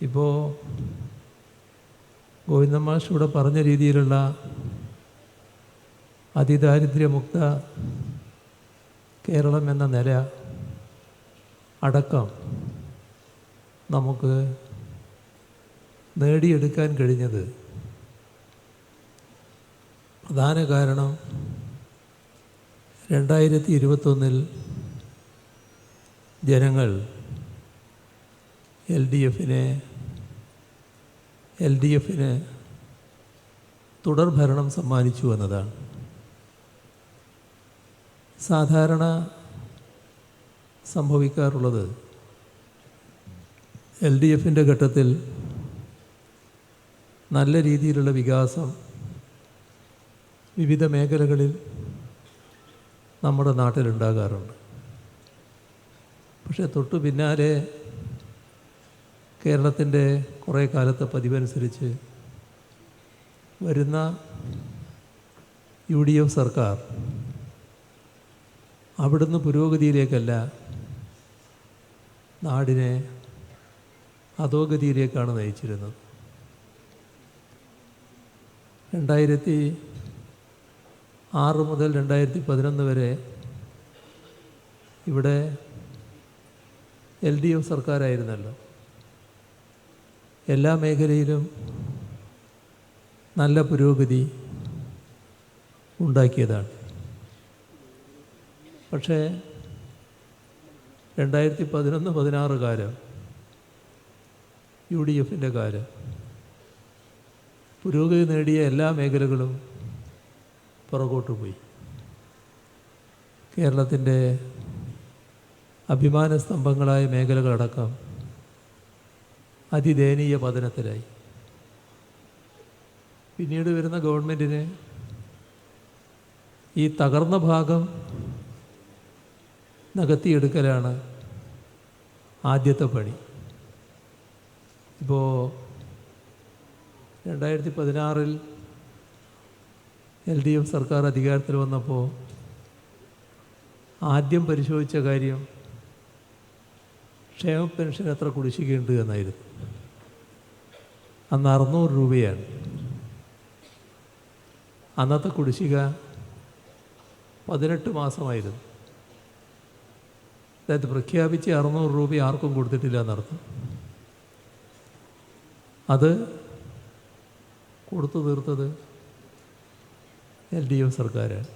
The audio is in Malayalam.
ഇപ്പോൾ ഗോവിന്ദമാഷ് ഇവിടെ പറഞ്ഞ രീതിയിലുള്ള അതിദാരിദ്ര്യമുക്ത കേരളം എന്ന നില അടക്കം നമുക്ക് നേടിയെടുക്കാൻ കഴിഞ്ഞത് പ്രധാന കാരണം രണ്ടായിരത്തി ഇരുപത്തൊന്നിൽ ജനങ്ങൾ എൽ ഡി എഫിനെ എൽ ഡി എഫിന് തുടർഭരണം സമ്മാനിച്ചു എന്നതാണ്. സാധാരണ സംഭവിക്കാറുള്ളത് എൽ ഡി എഫിന്റെ ഘട്ടത്തിൽ നല്ല രീതിയിലുള്ള വികാസം വിവിധ മേഖലകളിൽ നമ്മുടെ നാട്ടിലുണ്ടാകാറുണ്ട്. പക്ഷേ തൊട്ടു പിന്നാലെ കേരളത്തിന്റെ കുറേ കാലത്തെ പതിവനുസരിച്ച് വരുന്ന യു ഡി എഫ് സർക്കാർ അവിടുന്ന് പുരോഗതിയിലേക്കല്ല നാടിനെ അധോഗതിയിലേക്കാണ് നയിച്ചിരുന്നത്. രണ്ടായിരത്തി ആറ് മുതൽ രണ്ടായിരത്തി പതിനൊന്ന് വരെ ഇവിടെ എൽ ഡി എഫ് സർക്കാരായിരുന്നല്ലോ. എല്ലാ മേഖലയിലും നല്ല പുരോഗതി ഉണ്ടാക്കിയതാണ്. പക്ഷേ രണ്ടായിരത്തി പതിനൊന്ന് പതിനാറ് കാലം യു ഡി എഫിന്റെ കാലം പുരോഗതി നേടിയ എല്ലാ മേഖലകളും പുറകോട്ട് പോയി. കേരളത്തിന്റെ അഭിമാന സ്തംഭങ്ങളായ മേഖലകളടക്കം അതിദയനീയ പതനത്തിലായി. പിന്നീട് വരുന്ന ഗവൺമെന്റിന് ഈ തകർന്ന ഭാഗം നികത്തിയെടുക്കലാണ് ആദ്യത്തെ പണി. ഇപ്പോൾ രണ്ടായിരത്തി പതിനാറിൽ എൽ ഡി എഫ് സർക്കാർ അധികാരത്തിൽ വന്നപ്പോൾ ആദ്യം പരിശോധിച്ച കാര്യം ക്ഷേമ പെൻഷൻ എത്ര കുടിശ്ശികയുണ്ട് എന്നായിരുന്നു. അന്ന് അറുന്നൂറ് രൂപയാണ്. അന്നത്തെ കുടിശ്ശിക പതിനെട്ട് മാസമായിരുന്നു. അതായത് പ്രഖ്യാപിച്ച് അറുന്നൂറ് രൂപ ആർക്കും കൊടുത്തിട്ടില്ല എന്നർത്ഥം. അത് കൊടുത്തു തീർത്തത് എൽ ഡി എഫ് സർക്കാരാണ്.